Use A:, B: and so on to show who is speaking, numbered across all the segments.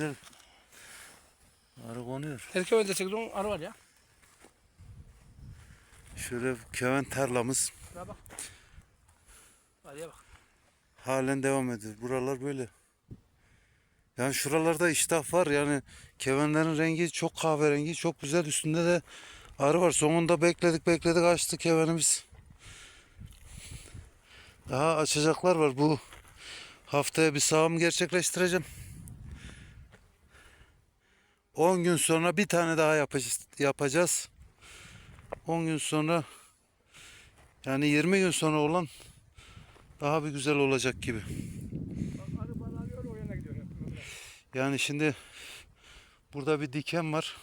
A: Arı konuyor.
B: Erkeğe de çektiğin arı var ya.
A: Şöyle keven tarlamız
B: Şuna bak. Arıya bak.
A: halen devam ediyor. Buralar böyle. Yani şuralarda iştah var. Yani kevenlerin rengi çok kahverengi, çok güzel. Üstünde de arı var. Sonunda bekledik bekledik açtı kevenimiz. Daha açacaklar var. Bu haftaya bir sağım gerçekleştireceğim. 10 gün sonra bir tane daha yapacağız. yapacağız. 10 gün sonra yani 20 gün sonra olan daha bir güzel olacak gibi. Yani şimdi burada bir diken var.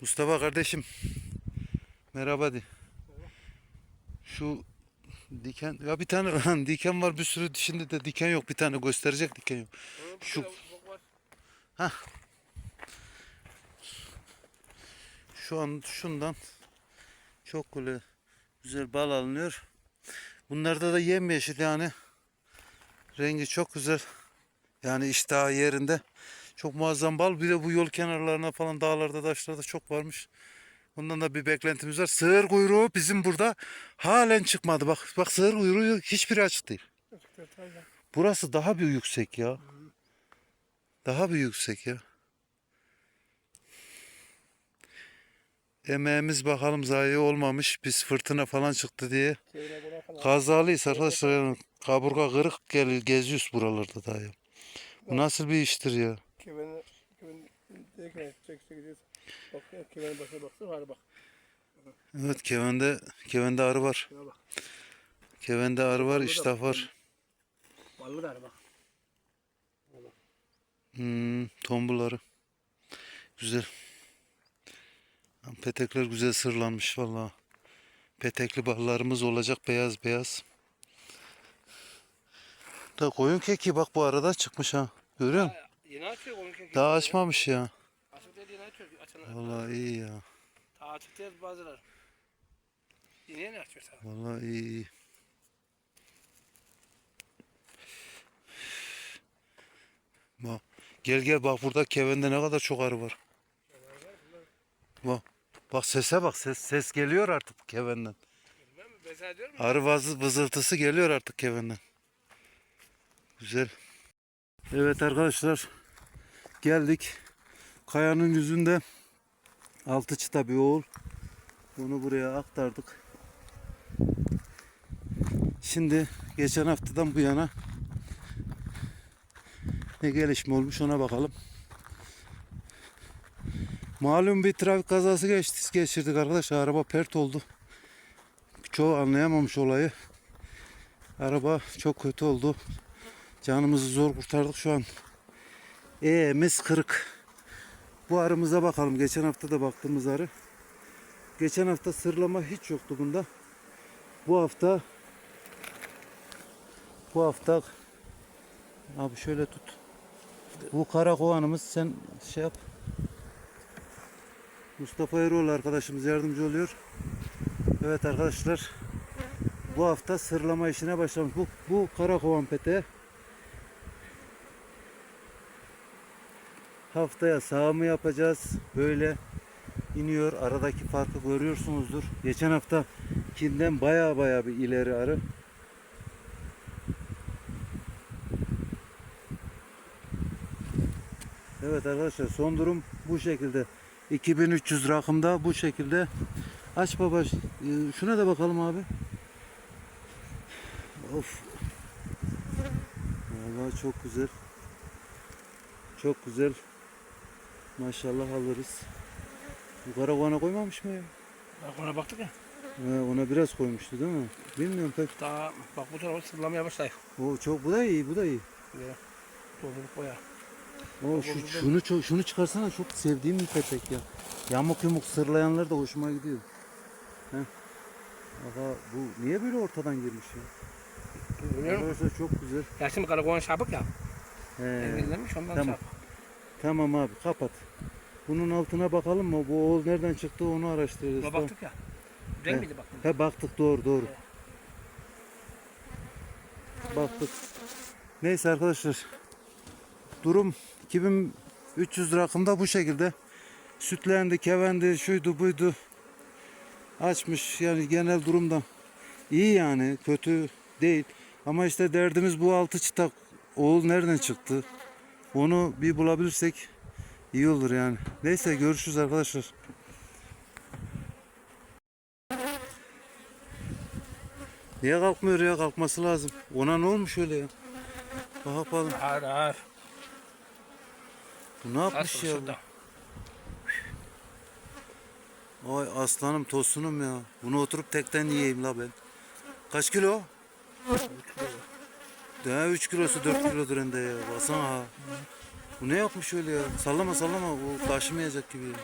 A: Mustafa kardeşim. Merhaba de. Şu diken ya bir tane diken var bir sürü şimdi de diken yok bir tane gösterecek diken yok. Şu-
B: Şu.
A: Şu an şundan çok böyle güzel bal alınıyor. Bunlarda da yemyeşil yani. Rengi çok güzel. Yani iştahı yerinde. Çok muazzam bal. Bir de bu yol kenarlarına falan dağlarda taşlarda çok varmış. Ondan da bir beklentimiz var. Sığır kuyruğu bizim burada halen çıkmadı. Bak bak sığır kuyruğu hiçbiri açık değil. Burası daha bir yüksek ya. Daha bir yüksek ya. Emeğimiz bakalım zayi olmamış. Biz fırtına falan çıktı diye. Kazalıyız arkadaşlar. Yani kaburga kırık gel geziyoruz buralarda daha ya. Bu nasıl bir iştir ya?
B: Bak başına baksana arı bak.
A: Evet kevende kevende arı var. Kevende arı var, iştah var.
B: Ballı da arı bak.
A: Hmm, tombul arı. Petekler güzel sırlanmış vallahi. Petekli ballarımız olacak beyaz beyaz. Da koyun keki bak bu arada çıkmış ha. Görüyor musun?
B: Yeni açıyor onun keki.
A: Daha açmamış ya.
B: Açık değil yeni açıyor. Açana.
A: Vallahi iyi ya.
B: Daha açık değil bazıları. Yeni yeni açıyor sana.
A: Vallahi iyi iyi. Bak. Gel gel bak burada Keven'de ne kadar çok arı var. Bak. Bak sese bak ses ses geliyor artık Keven'den. Arı vazı vızıltısı geliyor artık Keven'den. Güzel. Evet arkadaşlar. Geldik. Kayanın yüzünde altı çıta bir oğul. Onu buraya aktardık. Şimdi geçen haftadan bu yana ne gelişme olmuş ona bakalım. Malum bir trafik kazası geçti, geçirdik arkadaşlar. Araba pert oldu. Çoğu anlayamamış olayı. Araba çok kötü oldu. Canımızı zor kurtardık şu an. E'miz kırık. Bu arımıza bakalım. Geçen hafta da baktığımız arı. Geçen hafta sırlama hiç yoktu bunda. Bu hafta bu hafta abi şöyle tut. Bu kara kovanımız sen şey yap. Mustafa Eroğlu arkadaşımız yardımcı oluyor. Evet arkadaşlar bu hafta sırlama işine başlamış. Bu, bu kara kovan peteği. Haftaya sağımı yapacağız. Böyle iniyor. Aradaki farkı görüyorsunuzdur. Geçen haftakinden baya baya bir ileri arı. Evet arkadaşlar son durum bu şekilde. 2300 rakımda bu şekilde. Aç baba. e, Şuna da bakalım abi. Of. Vallahi çok güzel. Çok güzel. Maşallah alırız. Bu karavana koymamış mı ya?
B: Bak ona baktık ya.
A: He, ona biraz koymuştu değil mi? Bilmiyorum pek.
B: Daha bak bu tarafa sırlamaya başlayık.
A: O çok bu da iyi, bu da iyi.
B: Böyle doldurup koyar.
A: O şu, şunu çok şunu çıkarsana çok sevdiğim bir petek ya. Yamuk yumuk sırlayanlar da hoşuma gidiyor. He. Aha bu niye böyle ortadan girmiş ya?
B: Musun?
A: Arkadaşlar çok güzel.
B: Ya şimdi karakovan şabık ya.
A: He.
B: Engellenmiş ondan
A: Tamam.
B: şabık.
A: Tamam abi kapat. Bunun altına bakalım mı? Bu oğul nereden çıktı onu araştırırız.
B: Buna baktık ya. Renk
A: He.
B: miydi baktın?
A: He baktık doğru doğru. Baktık. Neyse arkadaşlar. Durum 2300 rakımda bu şekilde. Sütlendi, kevendi, şuydu buydu. Açmış yani genel durumda iyi yani kötü değil. Ama işte derdimiz bu altı çıtak oğul nereden çıktı? Onu bir bulabilirsek iyi olur yani. Neyse görüşürüz arkadaşlar. Niye kalkmıyor ya? Kalkması lazım. Ona ne olmuş öyle ya? Bak yapalım.
B: Ağır ağır.
A: Bu ne yapmış
B: Asıl
A: ya?
B: şurada.
A: Ay aslanım tosunum ya. Bunu oturup tekten yiyeyim la ben. Kaç kilo? Daha 3 kilosu 4 kilodur hem de ya. Baksana ha. Bu ne yapmış öyle ya? Sallama sallama. Bu taşımayacak gibi ya.